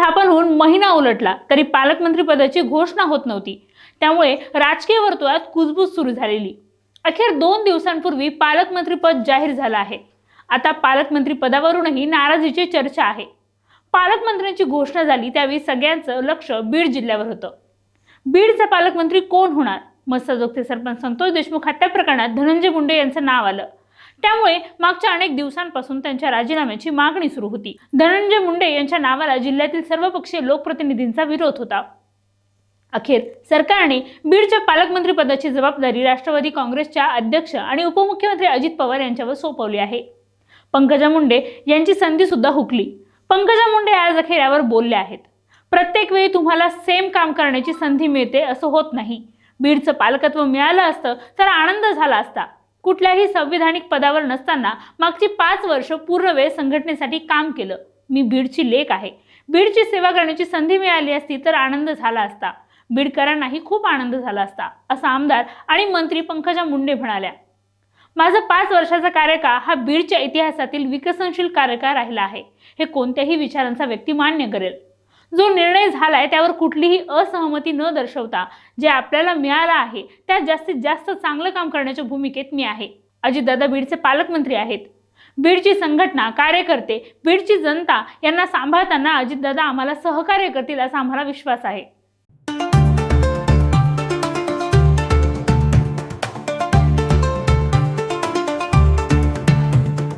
स्थापन होऊन महिना उलटला तरी पालकमंत्रीपदाची घोषणा होत नव्हती. त्यामुळे राजकीय वर्तुळात कुजबूज सुरू झालेली. अखेर दोन दिवसांपूर्वी पालकमंत्रीपद जाहीर झालं आहे. आता पालकमंत्री पदावरूनही नाराजीची चर्चा आहे. पालकमंत्र्यांची घोषणा झाली त्यावेळी सगळ्यांचं लक्ष बीड जिल्ह्यावर होतं. बीडचा पालकमंत्री कोण होणार? मत्स्यजोगते सरपंच संतोष देशमुख हत्या प्रकरणात धनंजय मुंडे यांचं नाव आलं. त्यामुळे मागच्या अनेक दिवसांपासून त्यांच्या राजीनाम्याची मागणी सुरू होती. धनंजय मुंडे यांच्या नावाला जिल्ह्यातील सर्वपक्षीय लोकप्रतिनिधींचा विरोध होता. अखेर सरकारने बीडच्या पालकमंत्री पदाची जबाबदारी राष्ट्रवादी काँग्रेसच्या अध्यक्ष आणि उपमुख्यमंत्री अजित पवार यांच्यावर सोपवली आहे. पंकजा मुंडे यांची संधी सुद्धा हुकली. पंकजा मुंडे आज अखेर यावर बोलल्या आहेत. प्रत्येक वेळी तुम्हाला सेम काम करण्याची संधी मिळते असं होत नाही. बीडचं पालकत्व मिळालं असतं तर आनंद झाला असता. कुठल्याही संविधानिक पदावर नसताना मागची पाच वर्ष पूर्ण वेळ संघटनेसाठी काम केलं. मी बीडची लेख आहे. बीडची सेवा करण्याची संधी मिळाली असती तर आनंद झाला असता. बीडकरांनाही खूप आनंद झाला असता असं आमदार आणि मंत्री पंकजा मुंडे म्हणाल्या. माझा पाच वर्षाचा कार्यकाळ हा बीडच्या इतिहासातील विकसनशील कार्यकाळ राहिला आहे. हे कोणत्याही विचारांचा व्यक्ती मान्य करेल. जो निर्णय झालाय त्यावर कुठलीही असहमती न दर्शवता जे आपल्याला मिळालं आहे त्यात जास्तीत जास्त चांगलं काम करण्याच्या भूमिकेत मी आहे. अजितदादा बीडचे पालकमंत्री आहेत. बीडची संघटना कार्यकर्ते बीडची जनता यांना सांभाळताना अजितदादा आम्हाला सहकार्य करतील असा आम्हाला विश्वास आहे.